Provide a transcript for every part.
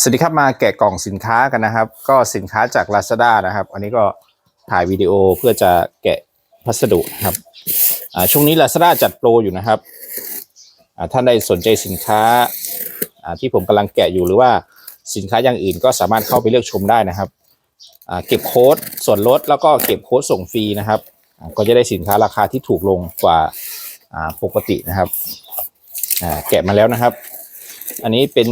สวัสดีครับมาแกะกล่องสินค้ากันนะครับ ก็สินค้าจาก Lazada นะครับอันนี้ก็ถ่ายวิดีโอเพื่อจะแกะพัสดุนะครับช่วงนี้ Lazada จัดโปรอยู่นะครับอ่าท่านใดสนใจสินค้าที่ผมกำลังแกะอยู่หรือว่าสินค้าอย่างอื่นก็สามารถเข้าไปเลือกชมได้นะครับเก็บโค้ดส่วนลดแล้วก็เก็บโค้ดส่งฟรีนะครับ ก็จะได้สินค้าราคาที่ถูกลงกว่าปกตินะครับแกะมาแล้วนะครับ อันนี้เป็น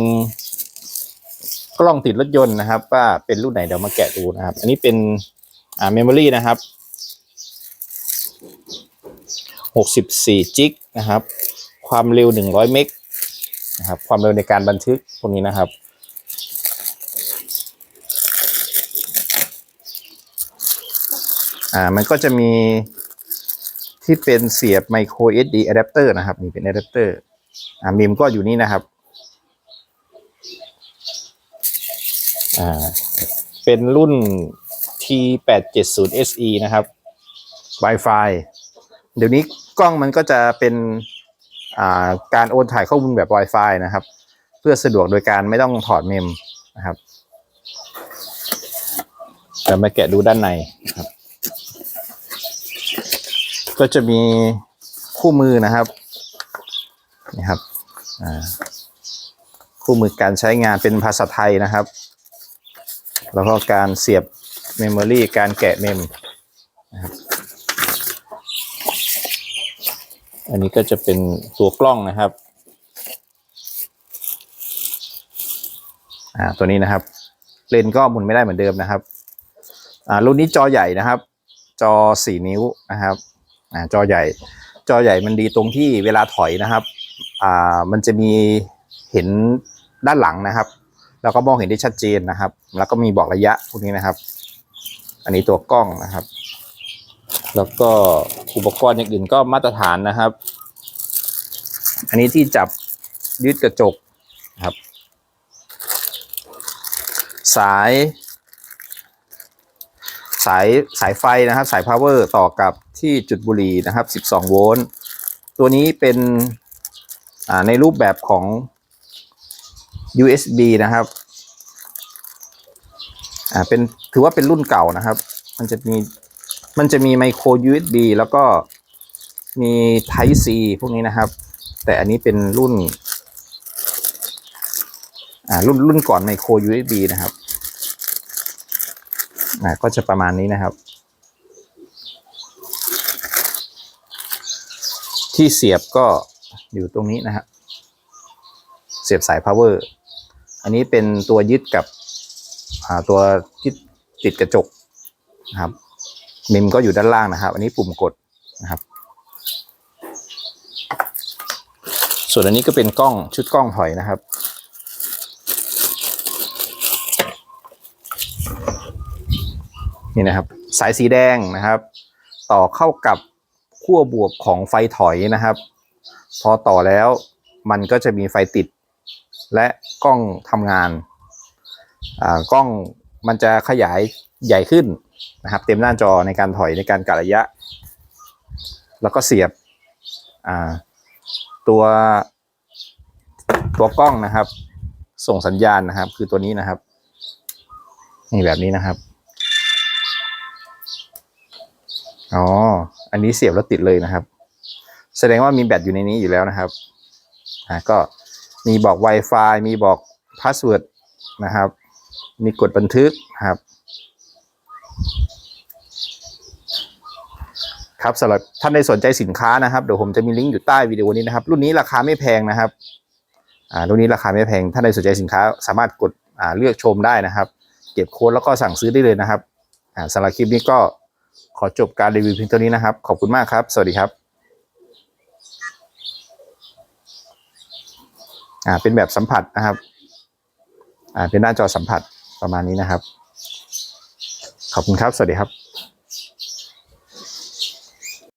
กล้องติดรถยนต์นะครับ ว่าเป็นรุ่นไหนเดี๋ยวมาแกะดูนะครับ อันนี้เป็นอ่าเมมโมรี่นะครับ64จิกนะครับ ความเร็ว 100 เมกนะครับ ความเร็วในการบันทึกพวกนี้นะครับ อ่า มันก็จะมีที่เป็นเสียบไมโคร SD adapter นะครับ นี่เป็น adapter อ่ามิมก็อยู่นี่นะครับ อ่าเป็นรุ่น T870 SE นะครับ Wi-Fi เดี๋ยวนี้กล้องมันก็จะเป็นอ่าการโอนถ่ายข้อมูลแบบ Wi-Fi นะครับ เพื่อสะดวกโดยการไม่ต้องถอดเมมนะครับเดี๋ยวมาแกะดูด้านในครับ ก็จะมีคู่มือนะครับนี่ครับคู่มือการใช้งานเป็นภาษาไทยนะครับ แล้วก็การเสียบเมมโมรีการแกะเมมนะครับอันนี้ก็จะเป็นตัวกล้องนะครับ อ่า ตัวนี้นะครับ เลนก็หมุนไม่ได้เหมือนเดิมนะครับ อ่า รุ่นนี้จอใหญ่นะครับ จอสี่นิ้วนะครับ อ่า จอใหญ่ จอใหญ่มันดีตรงที่เวลาถอยนะครับ อ่า มันจะมีเห็นด้านหลังนะครับ แล้วก็มองเห็นได้ชัดเจนนะครับ แล้วก็มีบอกระยะพวกนี้นะครับ อันนี้ตัวกล้องนะครับ แล้วก็อุปกรณ์อย่างอื่นก็มาตรฐานนะครับ อันนี้ที่จับยึดกระจกนะครับ สาย สายสายไฟนะครับ สายพาวเวอร์ต่อกับที่จุดบุหรี่นะครับ 12 โวลต์ตัวนี้เป็นในรูปแบบของ USB นะครับอ่าเป็นถือว่าเป็นรุ่นเก่านะครับ มันจะมีมันจะมีไมโคร USB แล้วก็มี Type C พวกนี้นะครับ แต่อันนี้เป็นรุ่นอ่ารุ่นรุ่นก่อนไมโคร USB นะครับอ่าก็จะประมาณนี้นะครับ ที่เสียบก็อยู่ตรงนี้นะครับ เสียบสาย power อันนี้เป็นตัวยึดกับตัวที่ติดกระจกนะครับมิมก็อยู่ด้านล่างนะครับ อันนี้ปุ่มกดนะครับ ส่วนอันนี้ก็เป็นกล้องชุดกล้องถอยนะครับ นี่นะครับ สายสีแดงนะครับ ต่อเข้ากับขั้วบวกของไฟถอยนะครับ พอต่อแล้วมันก็จะมีไฟติด และกล้องทำงานอ่ากล้องมันจะขยายใหญ่ขึ้นนะครับ เต็มหน้าจอในการถอยในการกะระยะ แล้วก็เสียบอ่าตัวตัวกล้องนะครับ ส่งสัญญาณนะครับ คือตัวนี้นะครับนี่แบบนี้นะครับอ๋ออันนี้เสียบแล้วติดเลยนะครับ แสดงว่ามีแบตอยู่ในนี้อยู่แล้วนะครับอ่าก็ มีบอก Wi-Fi มีบอกพาสเวิร์ดนะครับ มีกดบันทึกครับ ครับสำหรับท่านใดสนใจสินค้านะครับเดี๋ยวผมจะมีลิงก์อยู่ใต้วิดีโอนี้นะครับ รุ่นนี้ราคาไม่แพงนะครับอ่ารุ่นนี้ราคาไม่แพงท่านใดสนใจสินค้าสามารถกดอ่าเลือกชมได้นะครับ เก็บโค้ดแล้วก็สั่งซื้อได้เลยนะครับอ่าสำหรับคลิปนี้ก็ขอจบการรีวิวเพียงเท่านี้นะครับ ขอบคุณมากครับ สวัสดีครับ อ่าเป็นแบบสัมผัสนะครับอ่าเป็นหน้าจอสัมผัสประมาณนี้นะครับ ขอบคุณครับ สวัสดีครับ